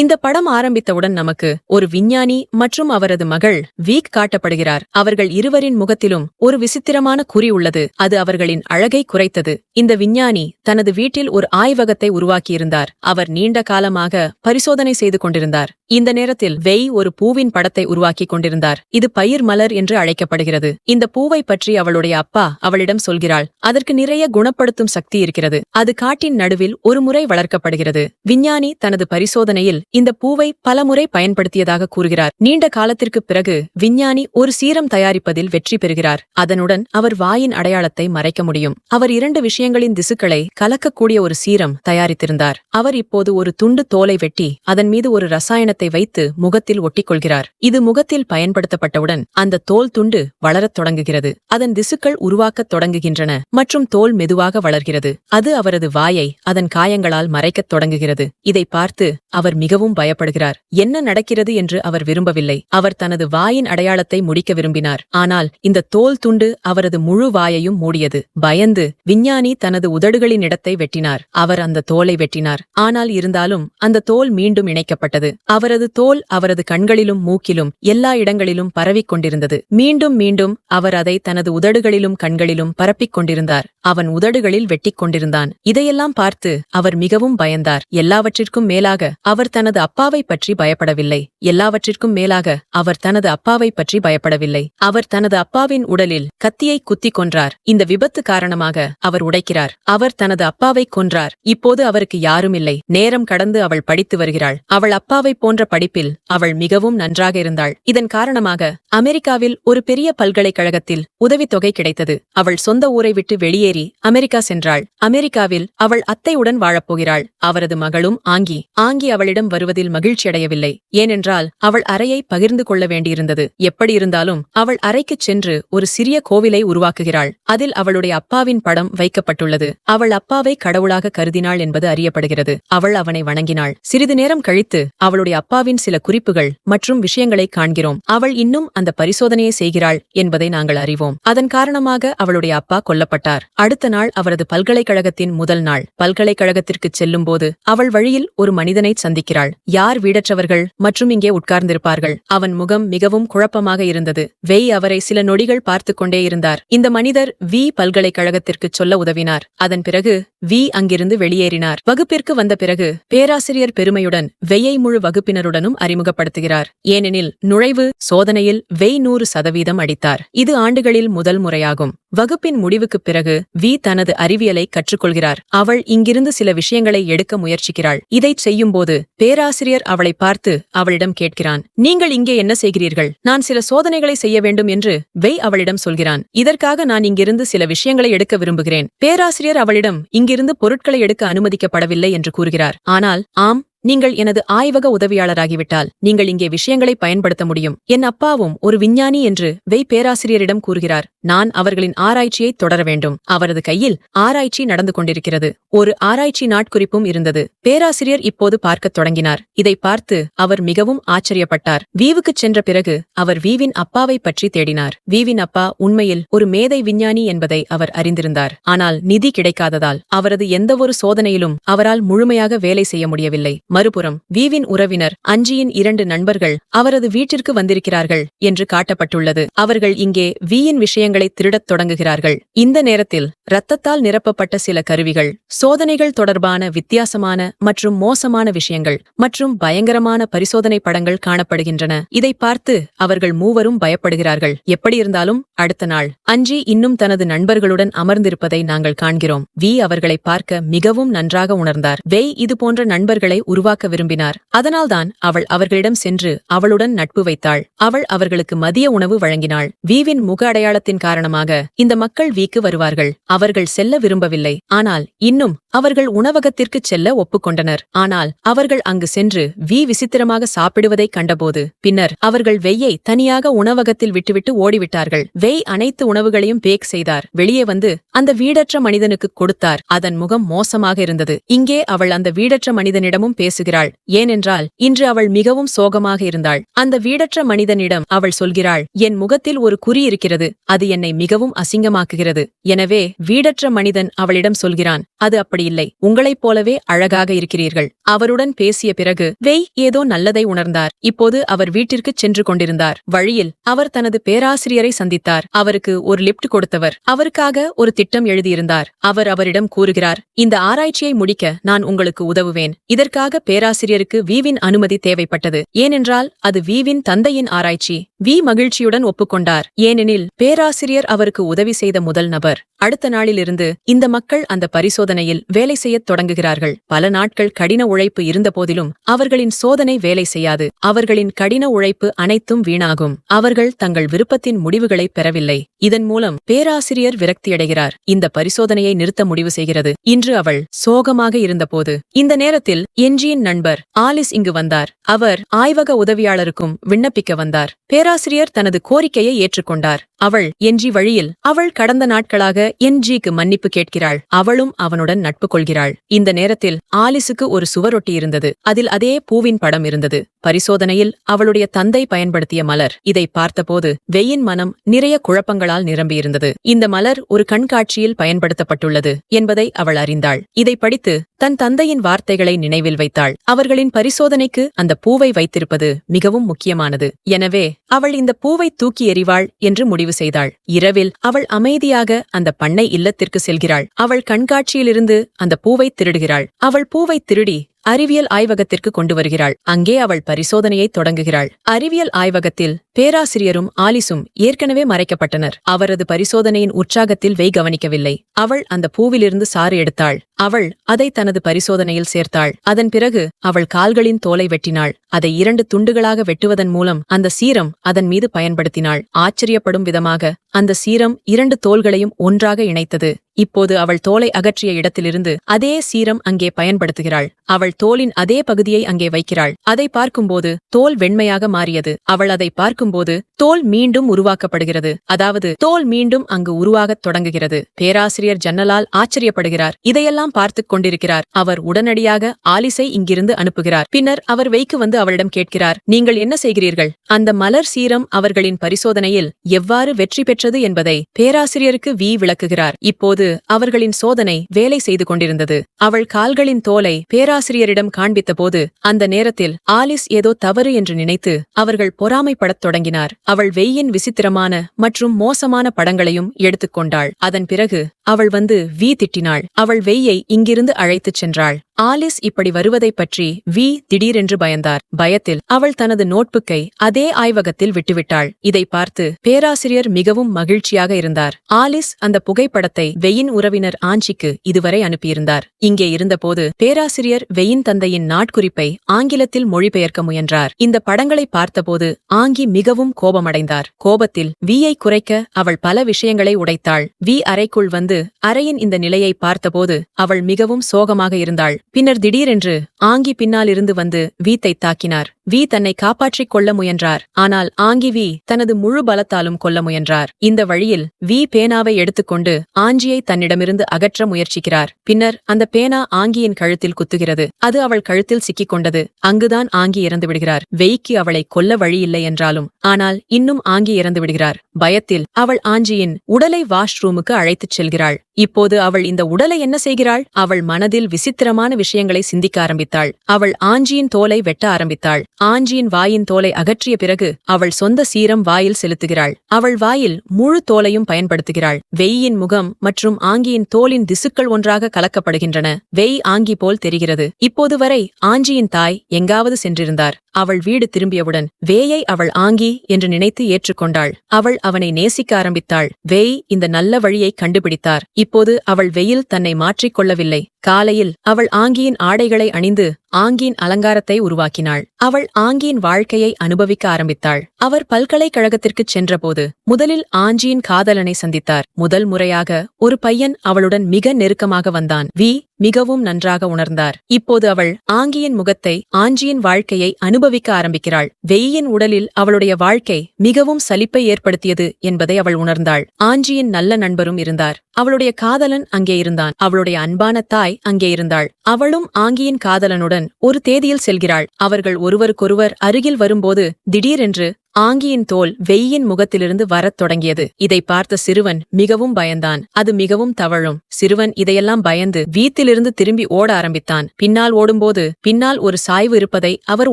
இந்த படம் ஆரம்பித்தவுடன் நமக்கு ஒரு விஞ்ஞானி மற்றும் அவரது மகள் வீக் காட்டப்படுகிறார். அவர்கள் இருவரின் முகத்திலும் ஒரு விசித்திரமான குறி உள்ளது. அது அவர்களின் அழகை குறைத்தது. இந்த விஞ்ஞானி தனது வீட்டில் ஒரு ஆய்வகத்தை உருவாக்கியிருந்தார். அவர் நீண்ட காலமாக பரிசோதனை செய்து கொண்டிருந்தார். இந்த நேரத்தில் வெய் ஒரு பூவின் படத்தை உருவாக்கிக் கொண்டிருந்தார். இது பயிர் மலர் என்று அழைக்கப்படுகிறது. இந்த பூவை பற்றி அவளுடைய அப்பா அவளிடம் சொல்கிறாள். அதற்கு நிறைய குணப்படுத்தும் சக்தி இருக்கிறது. அது காட்டின் நடுவில் ஒரு முறை வளர்க்கப்படுகிறது. விஞ்ஞானி தனது பரிசோதனையில் இந்த பூவை பலமுறை பயன்படுத்தியதாக கூறுகிறார். நீண்ட காலத்திற்கு பிறகு விஞ்ஞானி ஒரு சீரம் தயாரிப்பதில் வெற்றி பெறுகிறார். அதனுடன் அவர் வாயின் அடையாளத்தை மறைக்க முடியும். அவர் இரண்டு விஷயங்களின் திசுக்களை கலக்கக்கூடிய ஒரு சீரம் தயாரித்திருந்தார். அவர் இப்போது ஒரு துண்டு தோலை வெட்டி அதன் மீது ஒரு ரசாயனத்தை வைத்து முகத்தில் ஒட்டிக்கொள்கிறார். இது முகத்தில் பயன்படுத்தப்பட்டவுடன் அந்த தோல் துண்டு வளரத் தொடங்குகிறது. அதன் திசுக்கள் உருவாக்கத் தொடங்குகின்றன மற்றும் தோல் மெதுவாக வளர்கிறது. அது அவரது வாயை அதன் காயங்களால் மறைக்கத் தொடங்குகிறது. இதை பார்த்து அவர் மிகவும் பயப்படுகிறார். என்ன நடக்கிறது என்று அவர் விரும்பவில்லை. அவர் தனது வாயின் அடையாளத்தை முடிக்க விரும்பினார். ஆனால் இந்த தோல் துண்டு அவரது முழு வாயையும் மூடியது. பயந்து விஞ்ஞானி தனது உதடுகளின் இடத்தை வெட்டினார். அவர் அந்த தோலை வெட்டினார். ஆனால் இருந்தாலும் அந்த தோல் மீண்டும் இணைக்கப்பட்டது. அவரது தோல் அவரது கண்களிலும் மூக்கிலும் எல்லா இடங்களிலும் பரவிக் கொண்டிருந்தது. மீண்டும் மீண்டும் அவர் அதை தனது உதடுகளிலும் கண்களிலும் பரப்பிக் கொண்டிருந்தார். அவன் உதடுகளில் வெட்டிக் கொண்டிருந்தான். இதையெல்லாம் பார்த்து அவர் மிகவும் பயந்தார். எல்லாவற்றிற்கும் மேலாக அவர் தனது அப்பாவை பற்றி பயப்படவில்லை. எல்லாவற்றிற்கும் மேலாக அவர் தனது அப்பாவை பற்றி பயப்படவில்லை. அவர் தனது அப்பாவின் உடலில் கத்தியை குத்திக் கொன்றார். இந்த விபத்து காரணமாக அவர் உடைக்கிறார். அவர் தனது அப்பாவை கொன்றார். இப்போது அவருக்கு யாரும் இல்லை நேரம் கடந்து அவள் படித்து வருகிறாள். அவள் அப்பாவை போன்ற படிப்பில் அவள் மிகவும் நன்றாக இருந்தாள். இதன் காரணமாக அமெரிக்காவில் ஒரு பெரிய பல்கலைக்கழகத்தில் உதவித்தொகை கிடைத்தது. அவள் சொந்த ஊரை விட்டு வெளியேறி அமெரிக்கா சென்றாள். அமெரிக்காவில் அவள் அத்தையுடன் வாழப்போகிறாள் அவரது மகளும் ஆங்கி. ஆங்கி அவளிடம் வருவதில் மகிழ்ச்சியடையவில்லை. ஏனென்றால் அவள் அறையை பகிர்ந்து கொள்ள வேண்டியிருந்தது. எப்படி இருந்தாலும் அவள் அறைக்குச் சென்று ஒரு சிறிய கோவிலை உருவாக்குகிறாள். அதில் அவளுடைய அப்பாவின் படம் வைக்கப்பட்டுள்ளது. அவள் அப்பாவை கடவுளாக கருதினாள் என்பது அறியப்படுகிறது. அவள் அவனை வணங்கினாள். சிறிது நேரம் கழித்து அவளுடைய அப்பாவின் சில குறிப்புகள் மற்றும் விஷயங்களை காண்கிறோம். அவள் இன்னும் அந்த பரிசோதனையை செய்கிறாள் என்பதை நாங்கள் அறிவோம். அதன் காரணமாக அவளுடைய அப்பா கொல்லப்பட்டார். அடுத்த நாள் அவரது பல்கலைக்கழகத்தின் முதல் நாள். பல்கலைக்கழகத்திற்குச் செல்லும்போது அவள் வழியில் ஒரு மனிதனை சந்திக்கிறாள். யார் வீடற்றவர்கள் மற்றும் இங்கே உட்கார்ந்திருப்பார்கள். அவன் முகம் மிகவும் குழப்பமாக இருந்தது. வெய் அவரை சில நொடிகள் பார்த்துக் கொண்டே இருந்தார். இந்த மனிதர் வி பல்கலைக்கழகத்திற்கு சொல்ல உதவினார். அதன் பிறகு வி அங்கிருந்து வெளியேறினார். வகுப்பிற்கு வந்த பிறகு பேராசிரியர் பெருமையுடன் வெய்யை முழு வகுப்பினருடனும் அறிமுகப்படுத்துகிறார். ஏனெனில் நுழைவு சோதனையில் வெய் நூறு சதவீதம் அடித்தார். இது ஆண்டுகளில் முதல் முறையாகும். வகுப்பின் முடிவுக்குப் பிறகு வி தனது அறிவியலை கற்றுக்கொள்கிறார். அவள் இங்கிருந்து சில விஷயங்களை எடுக்க முயற்சிக்கிறாள். இதைச் செய்யும்போது பேராசிரியர் அவளை பார்த்து அவளிடம் கேட்கிறான் நீங்கள் இங்கே என்ன செய்கிறீர்கள்? நான் சில சோதனைகளை செய்ய வேண்டும் என்று வெய் அவளிடம் சொல்கிறான். இதற்காக நான் இங்கிருந்து சில விஷயங்களை எடுக்க விரும்புகிறேன். பேராசிரியர் அவளிடம் இங்கிருந்து பொருட்களை எடுக்க அனுமதிக்கப்படவில்லை என்று கூறுகிறார். ஆனால் ஆம் நீங்கள் எனது ஆய்வக உதவியாளராகிவிட்டால் நீங்கள் இங்கே விஷயங்களை பயன்படுத்த முடியும். என் அப்பாவும் ஒரு விஞ்ஞானி என்று வெய் பேராசிரியரிடம் கூறுகிறார். நான் அவர்களின் ஆராய்ச்சியை தொடர வேண்டும். அவரது கையில் ஆராய்ச்சி நடந்து கொண்டிருக்கிறது. ஒரு ஆராய்ச்சி நாட்குறிப்பும் இருந்தது. பேராசிரியர் இப்போது பார்க்கத் தொடங்கினார். இதை பார்த்து அவர் மிகவும் ஆச்சரியப்பட்டார். வீவுக்குச் சென்ற பிறகு அவர் வீவின் அப்பாவை பற்றி தேடினார். வீவின் அப்பா உண்மையில் ஒரு மேதை விஞ்ஞானி என்பதை அவர் அறிந்திருந்தார். ஆனால் நிதி கிடைக்காததால் அவரது எந்தவொரு சோதனையிலும் அவரால் முழுமையாக வேலை செய்ய முடியவில்லை. மறுபுறம் வீவின் உறவினர் அஞ்சியின் இரண்டு நண்பர்கள் அவரது வீட்டிற்கு வந்திருக்கிறார்கள் என்று காட்டப்பட்டுள்ளது. அவர்கள் இங்கே வீயின் விஷயங்களை திருடத் தொடங்குகிறார்கள். இந்த நேரத்தில் இரத்தத்தால் நிரப்பப்பட்ட சில கருவிகள் சோதனைகள் தொடர்பான வித்தியாசமான மற்றும் மோசமான விஷயங்கள் மற்றும் பயங்கரமான பரிசோதனை படங்கள் காணப்படுகின்றன. இதை பார்த்து அவர்கள் மூவரும் பயப்படுகிறார்கள். எப்படியிருந்தாலும் அடுத்த நாள் அஞ்சி இன்னும் தனது நண்பர்களுடன் அமர்ந்திருப்பதை நாங்கள் காண்கிறோம். வி அவர்களை பார்க்க மிகவும் நன்றாக உணர்ந்தார். வெய் இது போன்ற நண்பர்களை உருவாக்க விரும்பினார். அதனால்தான் அவள் அவர்களிடம் சென்று அவளுடன் நட்பு வைத்தாள். அவள் அவர்களுக்கு மதிய உணவு வழங்கினாள். வீவின் முக அடையாளத்தின் காரணமாக இந்த மக்கள் வீக்கு வருவார்கள். அவர்கள் செல்ல விரும்பவில்லை. ஆனால் இன்னும் அவர்கள் உணவகத்திற்குச் செல்ல ஒப்புக்கொண்டனர். ஆனால் அவர்கள் அங்கு சென்று வி விசித்திரமாக சாப்பிடுவதைக் கண்டபோது பின்னர் அவர்கள் வெய்யை தனியாக உணவகத்தில் விட்டுவிட்டு ஓடிவிட்டார்கள். வெய் அனைத்து உணவுகளையும் பேக் செய்தார். வெளியே வந்து அந்த வீடற்ற மனிதனுக்கு கொடுத்தார். அதன் முகம் மோசமாக இருந்தது. இங்கே அவள் அந்த வீடற்ற மனிதனிடமும் பேசுகிறாள். ஏனென்றால் இன்று அவள் மிகவும் சோகமாக இருந்தாள். அந்த வீடற்ற மனிதனிடம் அவள் சொல்கிறாள் என் முகத்தில் ஒரு குறி இருக்கிறது. அது என்னை மிகவும் அசிங்கமாக்குகிறது. எனவே வீடற்ற மனிதன் அவளிடம் சொல்கிறான். அது அப்படி அப்படியில்லை. உங்களைப் போலவே அழகாக இருக்கிறீர்கள். அவருடன் பேசிய பிறகு வெய் ஏதோ நல்லதை உணர்ந்தார். இப்போது அவர் வீட்டிற்கு சென்று கொண்டிருந்தார். வழியில் அவர் தனது பேராசிரியரை சந்தித்தார். அவருக்கு ஒரு லிப்ட் கொடுத்தவர். அவருக்காக ஒரு திட்டம் எழுதியிருந்தார். அவர் அவரிடம் கூறுகிறார் இந்த ஆராய்ச்சியை முடிக்க நான் உங்களுக்கு உதவுவேன். இதற்காக பேராசிரியருக்கு வீவின் அனுமதி தேவைப்பட்டது. ஏனென்றால் அது வீவின் தந்தையின் ஆராய்ச்சி. வி மகிழ்ச்சியுடன் ஒப்புக்கொண்டார். ஏனெனில் பேராசிரியர் அவருக்கு உதவி செய்த முதல் நபர். அடுத்த நாளிலிருந்து இந்த மக்கள் அந்த பரிசோதனையில் வேலை செய்யத் தொடங்குகிறார்கள். பல நாட்கள் கடின உழைப்பு இருந்தபோதிலும் அவர்களின் சோதனை வேலை செய்யாது. அவர்களின் கடின உழைப்பு அனைத்தும் வீணாகும். அவர்கள் தங்கள் விருப்பத்தின் முடிவுகளை பெறவில்லை. இதன் மூலம் பேராசிரியர் விரக்தியடைகிறார். இந்த பரிசோதனையை நிறுத்த முடிவு செய்கிறது. இன்று அவள் சோகமாக இருந்தபோது இந்த நேரத்தில் என்ஜியின் நண்பர் ஆலிஸ் இங்கு வந்தார். அவர் ஆய்வக உதவியாளருக்கும் விண்ணப்பிக்க வந்தார். பேராசிரியர் தனது கோரிக்கையை ஏற்றுக்கொண்டார். அவள் என்ஜி வழியில் அவள் கடந்த நாட்களாக என்ஜிக்கு மன்னிப்பு கேட்கிறாள். அவளும் அவனுடன் நட்பு கொள்கிறாள் இந்த நேரத்தில் ஆலிஸுக்கு ஒரு சுவரொட்டி இருந்தது. அதில் அதே பூவின் படம் இருந்தது. பரிசோதனையில் அவளுடைய தந்தை பயன்படுத்திய மலர். இதை பார்த்தபோது வெயின் மனம் நிறைய குழப்பங்களால் நிரம்பியிருந்தது. இந்த மலர் ஒரு கண்காட்சியில் பயன்படுத்தப்பட்டுள்ளது என்பதை அவள் அறிந்தாள். இதை படித்து தன் தந்தையின் வார்த்தைகளை நினைவில் வைத்தாள். அவர்களின் பரிசோதனைக்கு அந்த பூவை வைத்திருப்பது மிகவும் முக்கியமானது. எனவே அவள் இந்த பூவை தூக்கி எறிவாள் என்று முடிவு செய்தாள். இரவில் அவள் அமைதியாக அந்த பண்ணை இல்லத்திற்கு செல்கிறாள். அவள் கண்காட்சியிலிருந்து அந்த பூவை திருடுகிறாள். அவள் பூவை திருடி அறிவியல் ஆய்வகத்திற்கு கொண்டு வருகிறாள். அங்கே அவள் பரிசோதனையை தொடங்குகிறாள். அறிவியல் ஆய்வகத்தில் பேராசிரியரும் ஆலிசும் ஏற்கனவே மறைக்கப்பட்டனர். அவரது பரிசோதனையின் உற்சாகத்தில் வெய் கவனிக்கவில்லை. அவள் அந்த பூவிலிருந்து சாறு எடுத்தாள். அவள் அதை தனது பரிசோதனையில் சேர்த்தாள். அதன் பிறகு அவள் கால்களின் தோலை வெட்டினாள். அதை இரண்டு துண்டுகளாக வெட்டுவதன் மூலம் அந்த சீரம் அதன் மீது பயன்படுத்தினாள். ஆச்சரியப்படும் விதமாக அந்த சீரம் இரண்டு தோள்களையும் ஒன்றாக இணைத்தது. இப்போது அவள் தோலை அகற்றிய இடத்திலிருந்து அதே சீரம் அங்கே பயன்படுத்துகிறாள். அவள் தோலின் அதே பகுதியை அங்கே வைக்கிறாள். அதை பார்க்கும்போது தோல் வெண்மையாக மாறியது. அவள் அதை பார்க்கும்போது தோல் மீண்டும் உருவாக்கப்படுகிறது. அதாவது தோல் மீண்டும் அங்கு உருவாகத் தொடங்குகிறது. பேராசிரியர் ஜன்னலால் ஆச்சரியப்படுகிறார். இதையெல்லாம் பார்த்துக் கொண்டிருக்கிறார். அவர் உடனடியாக ஆலிஸை இங்கிருந்து அனுப்புகிறார். பின்னர் அவர் வைக்கு வந்து அவளிடம் கேட்கிறார் நீங்கள் என்ன செய்கிறீர்கள்? அந்த மலர் சீரம் அவர்களின் பரிசோதனையில் எவ்வாறு வெற்றி பெற்றது என்பதை பேராசிரியருக்கு வி விளக்குகிறார். இப்போது அவர்களின் சோதனை வேலை செய்து கொண்டிருந்தது. அவள் கால்களின் தோலை பேராசிரியரிடம் காண்பித்தபோது அந்த நேரத்தில் ஆலிஸ் ஏதோ தவறு என்று நினைத்து அவர்கள் பொறாமைப்படத் தொடங்கினார். அவள் வெய்யின் விசித்திரமான மற்றும் மோசமான படங்களையும் எடுத்துக்கொண்டாள் அதன் பிறகு அவள் வந்து வி திட்டினாள். அவள் வெய்யை இங்கிருந்து அழைத்துச் சென்றாள். ஆலிஸ் இப்படி வருவதைப் பற்றி வி திடீரென்று பயந்தார். பயத்தில் அவள் தனது நோட்புக்கை அதே ஆய்வகத்தில் விட்டுவிட்டாள். இதை பார்த்து பேராசிரியர் மிகவும் மகிழ்ச்சியாக இருந்தார். ஆலிஸ் அந்த புகைப்படத்தை வெயின் உறவினர் ஆஞ்சிக்கு இதுவரை அனுப்பியிருந்தார். இங்கே இருந்தபோது பேராசிரியர் வெயின் தந்தையின் நாட்குறிப்பை ஆங்கிலத்தில் மொழிபெயர்க்க முயன்றார். இந்த படங்களை பார்த்தபோது ஆங்கி மிகவும் கோபமடைந்தார். கோபத்தில் வியை குறைக்க அவள் பல விஷயங்களை உடைத்தாள். வி அறைக்குள் வந்து அறையின் இந்த நிலையை பார்த்தபோது அவள் மிகவும் சோகமாக இருந்தாள். பின்னர் திடீரென்று ஆங்கி பின்னாலிருந்து வந்து வீத்தை தாக்கினார். வி தன்னை காப்பாற்றிக் கொள்ள முயன்றார். ஆனால் ஆங்கி வி தனது முழு பலத்தாலும் கொல்ல முயன்றார். இந்த வழியில் வி பேனாவை எடுத்துக்கொண்டு ஆஞ்சியை தன்னிடமிருந்து அகற்ற முயற்சிக்கிறார். பின்னர் அந்த பேனா ஆங்கியின் கழுத்தில் குத்துகிறது. அது அவள் கழுத்தில் சிக்கிக் கொண்டது அங்குதான் ஆங்கி இறந்து விடுகிறார். வெய்க்கு அவளை கொல்ல வழியில்லை என்றாலும் ஆனால் இன்னும் ஆங்கி இறந்து விடுகிறார். பயத்தில் அவள் ஆஞ்சியின் உடலை வாஷ்ரூமுக்கு அழைத்துச் செல்கிறாள். இப்போது அவள் இந்த உடலை என்ன செய்கிறாள்? அவள் மனதில் விசித்திரமான விஷயங்களை சிந்திக்க ஆரம்பித்தாள். அவள் ஆஞ்சியின் தோலை வெட்ட ஆரம்பித்தாள். ஆஞ்சியின் வாயின் தோலை அகற்றிய பிறகு அவள் சொந்த சீரம் வாயில் செலுத்துகிறாள். அவள் வாயில் முழு தோலையும் பயன்படுத்துகிறாள். வெய்யின் முகம் மற்றும் ஆங்கியின் தோலின் திசுக்கள் ஒன்றாக கலக்கப்படுகின்றன. வெய் ஆங்கி போல் தெரிகிறது. இப்போது வரை ஆஞ்சியின் தாய் எங்காவது சென்றிருந்தார். அவள் வீடு திரும்பியவுடன் வேயை அவள் ஆங்கி என்று நினைத்து ஏற்றுக்கொண்டாள். அவள் அவனை நேசிக்க ஆரம்பித்தாள். வேய் இந்த நல்ல வழியை கண்டுபிடித்தார். இப்போது அவள் வெயில் தன்னை மாற்றிக் கொள்ளவில்லை. காலையில் அவள் ஆங்கியின் ஆடைகளை அணிந்து ஆங்கியின் அலங்காரத்தை உருவாக்கினாள். அவள் ஆங்கியின் வாழ்க்கையை அனுபவிக்க ஆரம்பித்தாள். அவர் பல்கலைக்கழகத்திற்குச் சென்றபோது முதலில் ஆஞ்சியின் காதலனை சந்தித்தார். முதல் முறையாக ஒரு பையன் அவளுடன் மிக நெருக்கமாக வந்தான். வி. மிகவும் நன்றாக உணர்ந்தார். இப்போது அவள் ஆங்கியின் முகத்தை ஆஞ்சியின் வாழ்க்கையை அனுபவிக்க ஆரம்பிக்கிறாள். வெய்யின் உடலில் அவளுடைய வாழ்க்கை மிகவும் சலிப்பை ஏற்படுத்தியது என்பதை அவள் உணர்ந்தாள். ஆஞ்சியின் நல்ல நண்பரும் இருந்தார். அவளுடைய காதலன் அங்கே இருந்தான். அவளுடைய அன்பான தாய் அங்கே இருந்தாள். அவளும் ஆங்கியின் காதலனுடன் ஒரு தேதியில் செல்கிறாள். அவர்கள் ஒருவருக்கொருவர் அருகில் வரும்போது திடீரென்று ஆங்கியின் தோல் வெய்யின் முகத்திலிருந்து வரத் தொடங்கியது. இதை பார்த்த சிறுவன் மிகவும் பயந்தான். அது மிகவும் தவழும். சிறுவன் இதையெல்லாம் பயந்து வீட்டிலிருந்து திரும்பி ஓட ஆரம்பித்தான். பின்னால் ஓடும்போது பின்னால் ஒரு சாய்வு இருப்பதை அவர்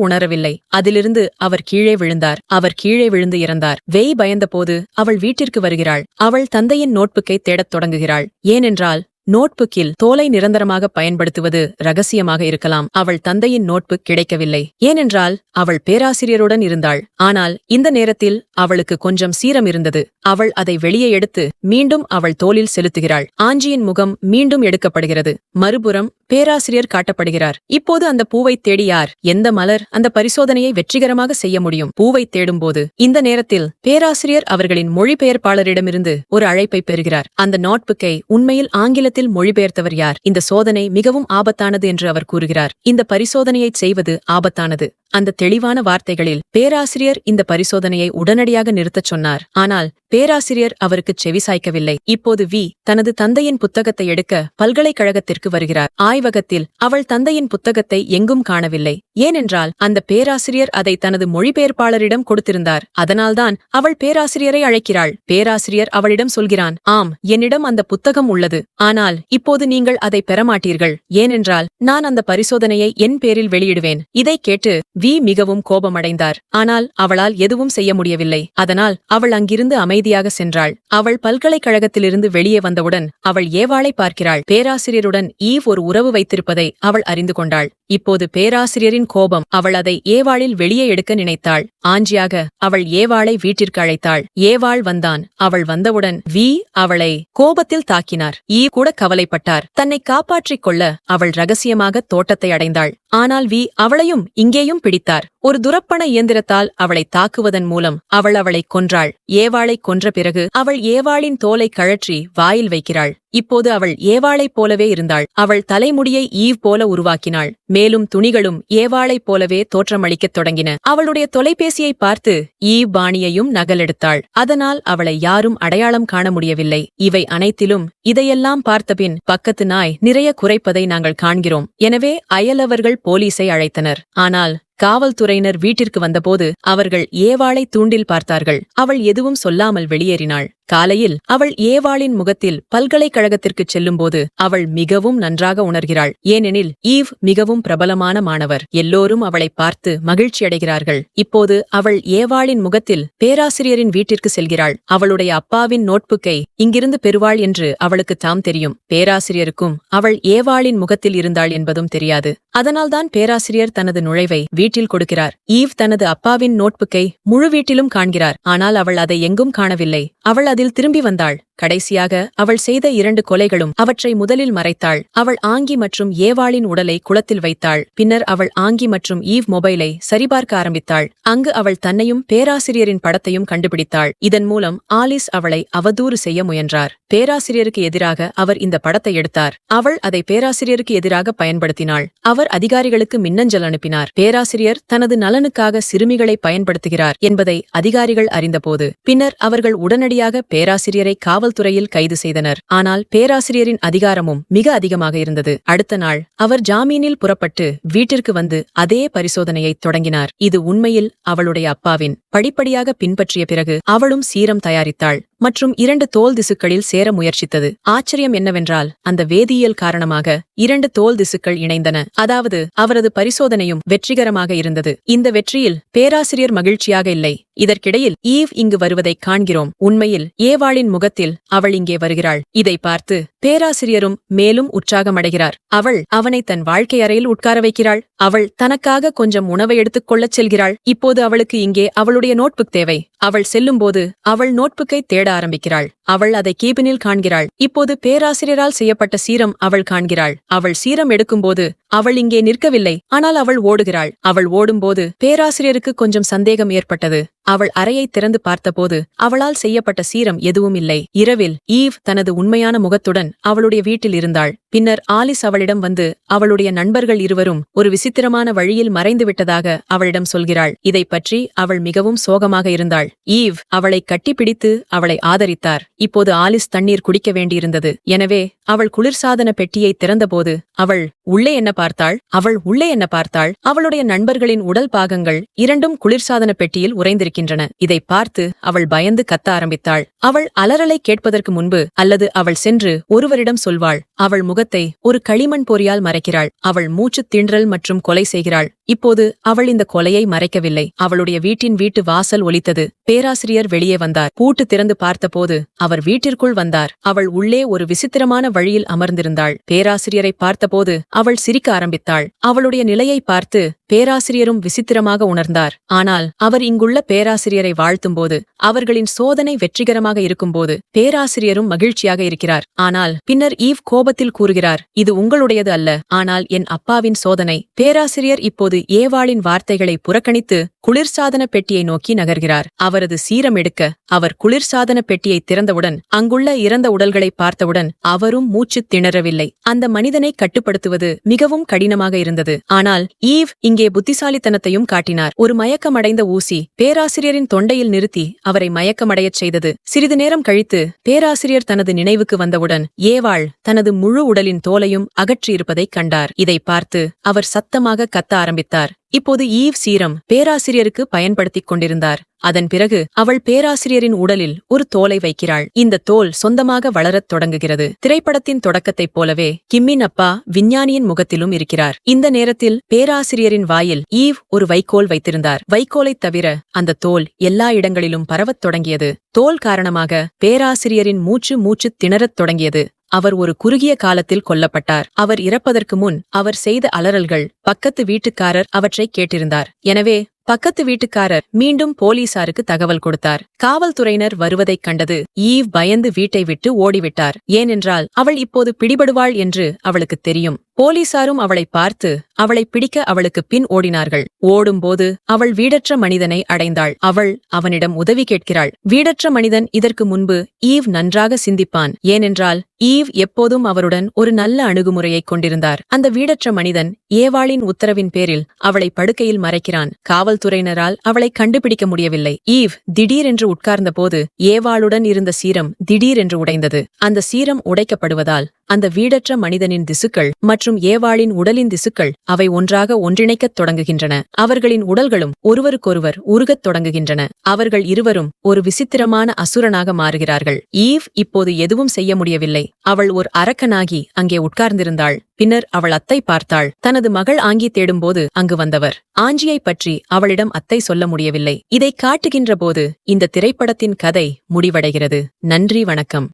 உணரவில்லை. அதிலிருந்து அவர் கீழே விழுந்தார். அவர் கீழே விழுந்து இறந்தார். வெய் பயந்தபோது அவள் வீட்டிற்கு வருகிறாள். அவள் தந்தையின் நோட்புக்கை தேடத் தொடங்குகிறாள். ஏனென்றால் நோட்புக்கில் தோலை நிரந்தரமாக பயன்படுத்துவது ரகசியமாக இருக்கலாம். அவள் தந்தையின் நோட்புக் கிடைக்கவில்லை. ஏனென்றால் அவள் பேராசிரியருடன் இருந்தாள். ஆனால் இந்த நேரத்தில் அவளுக்கு கொஞ்சம் சீரம் இருந்தது. அவள் அதை வெளியே எடுத்து மீண்டும் அவள் தோளில் செலுத்துகிறாள். ஆஞ்சியின் முகம் மீண்டும் எடுக்கப்படுகிறது. மறுபுறம் பேராசிரியர் காட்டப்படுகிறார். இப்போது அந்த பூவை தேடி யார் எந்த மலர் அந்த பரிசோதனையை வெற்றிகரமாக செய்ய முடியும்? பூவை தேடும்போது இந்த நேரத்தில் பேராசிரியர் அவர்களின் மொழிபெயர்ப்பாளரிடமிருந்து ஒரு அழைப்பை பெறுகிறார். அந்த நோட்புக்கை உண்மையில் ஆங்கிலத்தில் மொழிபெயர்த்தவர் யார்? இந்த சோதனை மிகவும் ஆபத்தானது என்று அவர் கூறுகிறார். இந்த பரிசோதனையைச் செய்வது ஆபத்தானது. அந்த தெளிவான வார்த்தைகளில் பேராசிரியர் இந்த பரிசோதனையை உடனடியாக நிறுத்தச் சொன்னார். ஆனால் பேராசிரியர் அவருக்கு செவிசாய்க்கவில்லை இப்போது வி தனது தந்தையின் புத்தகத்தை எடுக்க பல்கலைக்கழகத்திற்கு வருகிறார். ஆய்வகத்தில் அவள் தந்தையின் புத்தகத்தை எங்கும் காணவில்லை. ஏனென்றால் அந்த பேராசிரியர் அதை தனது மொழிபெயர்ப்பாளரிடம் கொடுத்திருந்தார். அதனால்தான் அவள் பேராசிரியரை அழைக்கிறாள். பேராசிரியர் அவளிடம் சொல்கிறான் ஆம் என்னிடம் அந்த புத்தகம் உள்ளது. ஆனால் இப்போது நீங்கள் அதை பெறமாட்டீர்கள். ஏனென்றால் நான் அந்த பரிசோதனையை என் பேரில் வெளியிடுவேன். இதை கேட்டு வி மிகவும் கோபமடைந்தார். ஆனால் அவளால் எதுவும் செய்ய முடியவில்லை. அதனால் அவள் அங்கிருந்து அமைதியாக சென்றாள். அவள் பல்கலைக்கழகத்திலிருந்து வெளியே வந்தவுடன் அவள் ஏவாளை பார்க்கிறாள். பேராசிரியருடன் ஈவ் ஒரு உறவு வைத்திருப்பதை அவள் அறிந்து கொண்டாள். இப்போது பேராசிரியரின் கோபம். அவள் அதை ஏவாளில் வெளியே எடுக்க நினைத்தாள். ஆஞ்சியாக அவள் ஏவாளை வீட்டிற்கு அழைத்தாள். ஏவாள் வந்தான். அவள் வந்தவுடன் வி அவளை கோபத்தில் தாக்கினார். ஈ கூட கவலைப்பட்டார். தன்னை காப்பாற்றிக் கொள்ள அவள் ரகசியமாக தோட்டத்தை அடைந்தாள். ஆனால் வி அவளையும் இங்கேயும் பிடித்தார். ஒரு துரப்பண இயந்திரத்தால் அவளை தாக்குவதன் மூலம் அவள் அவளை கொன்றாள். ஏவாளை கொன்ற பிறகு அவள் ஏவாளின் தோலை கழற்றி வாயில் வைக்கிறாள். இப்போது அவள் ஏவாளைப் போலவே இருந்தாள். அவள் தலைமுடியை ஈவ் போல உருவாக்கினாள். மேலும் துணிகளும் ஏவாளைப் போலவே தோற்றமளிக்கத் தொடங்கின. அவளுடைய தொலைபேசியை பார்த்து ஈவ் பாணியையும் நகலெடுத்தாள். அதனால் அவளை யாரும் அடையாளம் காண முடியவில்லை. இவை அனைத்திலும் இதையெல்லாம் பார்த்தபின் பக்கத்து நாய் நிறைய குறைப்பதை நாங்கள் காண்கிறோம். எனவே அயலவர்கள் போலீஸை அழைத்தனர். ஆனால் காவல்துறையினர் வீட்டிற்கு வந்தபோது அவர்கள் ஏவாளை தூண்டில் பார்த்தார்கள். அவள் எதுவும் சொல்லாமல் வெளியேறினாள். காலையில் அவள் ஏவாளின் முகத்தில் பல்கலைக்கழகத்திற்குச் செல்லும்போது அவள் மிகவும் நன்றாக உணர்கிறாள். ஏனெனில் ஈவ் மிகவும் பிரபலமான மாணவர். எல்லோரும் அவளை பார்த்து மகிழ்ச்சியடைகிறார்கள். இப்போது அவள் ஏவாளின் முகத்தில் பேராசிரியரின் வீட்டிற்கு செல்கிறாள். அவளுடைய அப்பாவின் நோட்புக்கை இங்கிருந்து பெறுவாள் என்று அவளுக்கு தாம் தெரியும். பேராசிரியருக்கும் அவள் ஏவாளின் முகத்தில் இருந்தாள் என்பதும் தெரியாது. அதனால்தான் பேராசிரியர் தனது நுழைவை வீட்டில் கொடுக்கிறார். ஈவ் தனது அப்பாவின் நோட்புக்கை முழு வீட்டிலும் காண்கிறார். ஆனால் அவள் அதை எங்கும் காணவில்லை. அவள் அதில் திரும்பி வந்தாள். கடைசியாக அவள் செய்த இரண்டு கொலைகளும் அவற்றை முதலில் மறைத்தாள். அவள் ஆங்கி மற்றும் ஏவாளின் உடலை குளத்தில் வைத்தாள். பின்னர் அவள் ஆங்கி மற்றும் ஈவ் மொபைலை சரிபார்க்க ஆரம்பித்தாள். அங்கு அவள் தன்னையும் பேராசிரியரின் படத்தையும் கண்டுபிடித்தாள். இதன் மூலம் ஆலிஸ் அவளை அவதூறு செய்ய முயன்றார். பேராசிரியருக்கு எதிராக அவர் இந்த படத்தை எடுத்தார். அவள் அதை பேராசிரியருக்கு எதிராக பயன்படுத்தினாள். அவர் அதிகாரிகளுக்கு மின்னஞ்சல் அனுப்பினார். பேராசிரியர் தனது நலனுக்காக சிறுமிகளை பயன்படுத்துகிறார் என்பதை அதிகாரிகள் அறிந்தபோது பின்னர் அவர்கள் உடனடியாக பேராசிரியரை காவல் காவல்துறையில் கைது செய்தனர். ஆனால் பேராசிரியரின் அதிகாரமும் மிக அதிகமாக இருந்தது. அடுத்த நாள் அவர் ஜாமீனில் புறப்பட்டு வீட்டிற்கு வந்து அதே பரிசோதனையை தொடங்கினார். இது உண்மையில் அவளுடைய அப்பாவின் படிப்படியாக பின்பற்றிய பிறகு அவளும் சீரம் தயாரித்தாள். மற்றும் இரண்டு தோல் திசுக்களில் சேர முயற்சித்தது. ஆச்சரியம் என்னவென்றால் அந்த வேதியியல் காரணமாக இரண்டு தோல் திசுக்கள் இணைந்தன. அதாவது அவரது பரிசோதனையும் வெற்றிகரமாக இருந்தது. இந்த வெற்றியில் பேராசிரியர் மகிழ்ச்சியாக இல்லை. இதற்கிடையில் ஈவ் இங்கு வருவதைக் காண்கிறோம். உண்மையில் ஏவாளின் முகத்தில் அவள் இங்கே வருகிறாள். இதை பார்த்து பேராசிரியரும் மேலும் உற்சாகமடைகிறார். அவள் அவனை தன் வாழ்க்கை அறையில் உட்கார வைக்கிறாள். அவள் தனக்காக கொஞ்சம் உணவை எடுத்துக் கொள்ளச் செல்கிறாள். இப்போது அவளுக்கு இங்கே அவளுடைய நோட்புக் தேவை. அவள் செல்லும்போது அவள் நோட்புக்கை தேட ஆரம்பிக்கிறாள். அவள் அதை கேபினில் காண்கிறாள். இப்போது பேராசிரியரால் செய்யப்பட்ட சீரம் அவள் காண்கிறாள். அவள் சீரம் எடுக்கும்போது அவள் இங்கே நிற்கவில்லை. ஆனால் அவள் ஓடுகிறாள். அவள் ஓடும்போது பேராசிரியருக்கு கொஞ்சம் சந்தேகம் ஏற்பட்டது. அவள் அறையை திறந்து பார்த்தபோது அவளால் செய்யப்பட்ட சீரம் எதுவும் இல்லை. இரவில் ஈவ் தனது உண்மையான முகத்துடன் அவளுடைய வீட்டில் இருந்தாள். பின்னர் ஆலிஸ் அவளிடம் வந்து அவளுடைய நண்பர்கள் இருவரும் ஒரு விசித்திரமான வழியில் மறைந்துவிட்டதாக அவளிடம் சொல்கிறாள். இதை பற்றி அவள் மிகவும் சோகமாக இருந்தாள். ஈவ் அவளை கட்டிப்பிடித்து அவளை ஆதரித்தார். இப்போது ஆலிஸ் தண்ணீர் குடிக்க வேண்டியிருந்தது. எனவே அவள் குளிர்சாதன பெட்டியை திறந்தபோது அவள் உள்ளே என்ன பார்த்தாள் அவள் உள்ளே என்ன பார்த்தாள் அவளுடைய நண்பர்களின் உடல் பாகங்கள் இரண்டும் குளிர்சாதன பெட்டியில் உறைந்திருக்கின்றன. இதை பார்த்து அவள் பயந்து கத்த ஆரம்பித்தாள். அவள் அலறலை கேட்பதற்கு முன்பு அல்லது அவள் சென்று ஒருவரிடம் சொல்வாள் அவள் முகத்தை ஒரு களிமண் பொறியால் மறைக்கிறாள் அவள் மூச்சு தின்றல் மற்றும் கொலை செய்கிறாள். இப்போது அவள் இந்த கொலையை மறைக்கவில்லை. அவளுடைய வீட்டின் வீட்டு வாசல் ஒலித்தது. பேராசிரியர் வெளியே வந்தார். பூட்டு திறந்து பார்த்தபோது அவர் வீட்டிற்குள் வந்தார். அவள் உள்ளே ஒரு விசித்திரமான வழியில் அமர்ந்திருந்தாள். பேராசிரியரை பார்த்தபோது அவள் சிரிக்க ஆரம்பித்தாள். அவளுடைய நிலையை பார்த்து பேராசிரியரும் விசித்திரமாக உணர்ந்தார். ஆனால் அவர் இங்குள்ள பேராசிரியரை வாழ்த்தும்போது அவர்களின் சோதனை வெற்றிகரமாக இருக்கும்போது பேராசிரியரும் மகிழ்ச்சியாக இருக்கிறார். ஆனால் பின்னர் ஈவ் கோபத்தில் கூறுகிறார் இது உங்களுடையது அல்ல. ஆனால் என் அப்பாவின் சோதனை பேராசிரியர் இப்போது ஏவாளின் வார்த்தைகளை புறக்கணித்து குளிர்சாதன பெட்டியை நோக்கி நகர்கிறார். அவரது சீரம் எடுக்க அவர் குளிர்சாதன பெட்டியை திறந்தவுடன் அங்குள்ள இறந்த உடல்களை பார்த்தவுடன் அவரும் மூச்சு திணறவில்லை. அந்த மனிதனை கட்டுப்படுத்துவது மிகவும் கடினமாக இருந்தது. ஆனால் ஈவ் இங்கே புத்திசாலித்தனத்தையும் காட்டினார். ஒரு மயக்கமடைந்த ஊசி பேராசிரியரின் தொண்டையில் நிறுத்தி அவரை மயக்கமடையச் செய்தது. சிறிது நேரம் கழித்து பேராசிரியர் தனது நினைவுக்கு வந்தவுடன் ஏவாள் தனது முழு உடலின் தோலையும் அகற்றியிருப்பதைக் கண்டார். இதை பார்த்து அவர் சத்தமாக கத்த ஆரம்பித்தார். இப்போது ஈவ் சீரம் பேராசிரியருக்கு பயன்படுத்திக் கொண்டிருந்தார். அதன் பிறகு அவள் பேராசிரியரின் உடலில் ஒரு தோலை வைக்கிறாள். இந்த தோல் சொந்தமாக வளரத் தொடங்குகிறது. திரைப்படத்தின் தொடக்கத்தைப் போலவே கிம்மின் அப்பா விஞ்ஞானியின் முகத்திலும் இருக்கிறார். இந்த நேரத்தில் பேராசிரியரின் வாயில் ஈவ் ஒரு வைக்கோல் வைத்திருந்தார். வைக்கோலைத் தவிர அந்த தோல் எல்லா இடங்களிலும் பரவத் தொடங்கியது. தோல் காரணமாக பேராசிரியரின் மூச்சு மூச்சு திணறத் தொடங்கியது. அவர் ஒரு குறுகிய காலத்தில் கொல்லப்பட்டார். அவர் இறப்பதற்கு முன் அவர் செய்த அலறல்கள் பக்கத்து வீட்டுக்காரர் அவற்றை கேட்டிருந்தார். எனவே பக்கத்து வீட்டுக்காரர் மீண்டும் போலீசாருக்கு தகவல் கொடுத்தார். காவல்துறையினர் வருவதைக் கண்டது ஈவ் பயந்து வீட்டை விட்டு ஓடிவிட்டார். ஏனென்றால் அவள் இப்போது பிடிபடுவாள் என்று அவளுக்கு தெரியும். போலீசாரும் அவளை பார்த்து அவளை பிடிக்க அவளுக்கு பின் ஓடினார்கள். ஓடும்போது அவள் வீடற்ற மனிதனை அடைந்தாள். அவள் அவனிடம் உதவி கேட்கிறாள். வீடற்ற மனிதன் இதற்கு முன்பு ஈவ் நன்றாக சிந்திப்பான். ஏனென்றால் ஈவ் எப்போதும் அவருடன் ஒரு நல்ல அணுகுமுறையைக் கொண்டிருந்தார். அந்த வீடற்ற மனிதன் ஏவாளின் உத்தரவின் பேரில் அவளை படுக்கையில் மறைக்கிறான். காவல்துறையினரால் அவளை கண்டுபிடிக்க முடியவில்லை. ஈவ் திடீரென்று உட்கார்ந்தபோது ஏவாளுடன் இருந்த சீரம் திடீரென்று உடைந்தது. அந்த சீரம் உடைக்கப்படுவதால் அந்த வீடற்ற மனிதனின் திசுக்கள் மற்றும் ஏவாளின் உடலின் திசுக்கள் அவை ஒன்றாக ஒன்றிணைக்கத் தொடங்குகின்றன. அவர்களின் உடல்களும் ஒருவருக்கொருவர் உருகத் தொடங்குகின்றன. அவர்கள் இருவரும் ஒரு விசித்திரமான அசுரனாக மாறுகிறார்கள். ஈவ் இப்போது எதுவும் செய்ய முடியவில்லை. அவள் ஒரு அரக்கனாகி அங்கே உட்கார்ந்திருந்தாள். பின்னர் அவள் அத்தை பார்த்தாள். தனது மகள் ஆங்கி தேடும்போது அங்கு வந்தவர். ஆஞ்சியைப் பற்றி அவளிடம் அத்தை சொல்ல முடியவில்லை. இதை காட்டுகின்ற போது இந்த திரைப்படத்தின் கதை முடிவடைகிறது. நன்றி வணக்கம்.